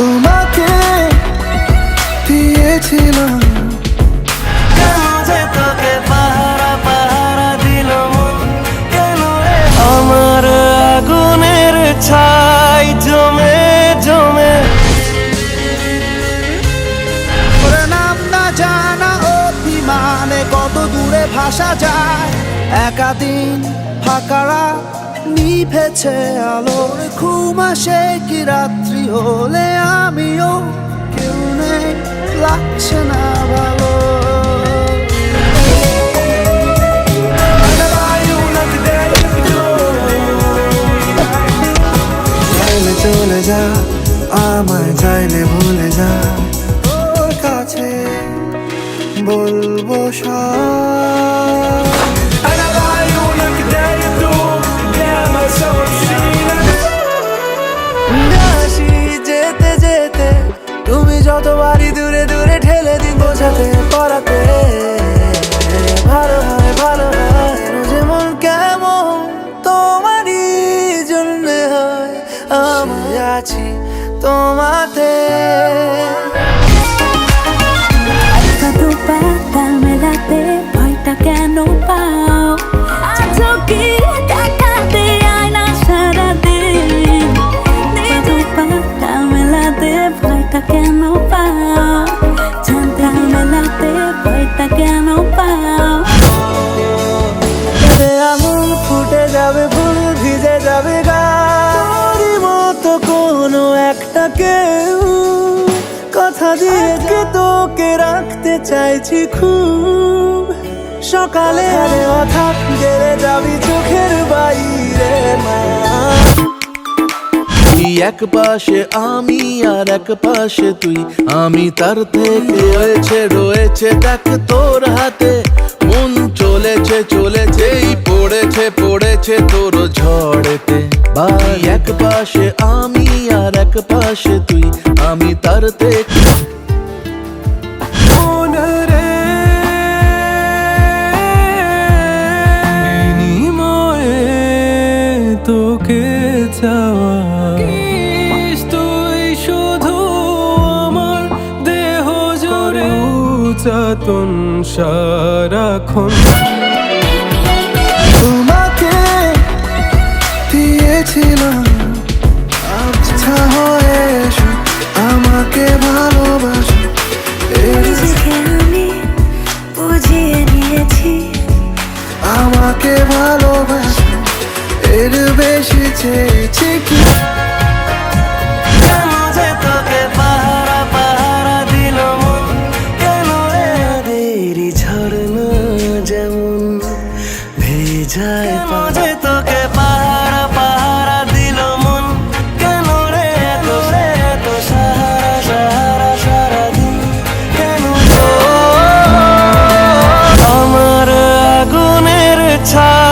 তোমাকে দিয়েছিলাম। আমার আগুনের ছাই জমে জমে। নাম না জানা কত দূরে ভাসা যায়। একাদিন ফাঁকারা নিভেছে আলোর ঘুম আসে কি রাত্রি হলে আমিও কেউ নেই, লাগছে না ভালো। চলে যা, আমায় চাইলে ভুলে যা। তোর কাছে বলব সব। বোঝাতে পড়াতে। ভালো হয় ভালো হয় কেমন তোমারই জন্য হয়। আমি আছি তোমাতে। কেন পাও? সারা ভিজে যাবে গাড়ি মতো কোনো একটা কেউ। কথা দিয়েছে তোকে রাখতে চাইছি খুব। সকালে আরে হঠাৎ গেলে যাবি চোখের বাইরে এক পাশে আমি আর এক পাশে তুই আমি তার থেকে রয়েছে রয়েছে দেখ তোর হাতে। মন চলেছে চলেছে এই পড়েছে পড়েছে তোর ঝড়েতে এক পাশে আমি আর এক পাশে তুই আমি তার থেকে তোকে চাওয়া। তুই শুধু আমার দেহ জোরে চাতন সারাক্ষণ। দিয়েছিলাম আচ্ছা হয়ে এসো আমাকে ভালোবাসো। এই নিজেকে আমি বুঝিয়ে নিয়েছি। আমাকে ভালোবাসো এর বেশি চেয়েছি কি? কেন 她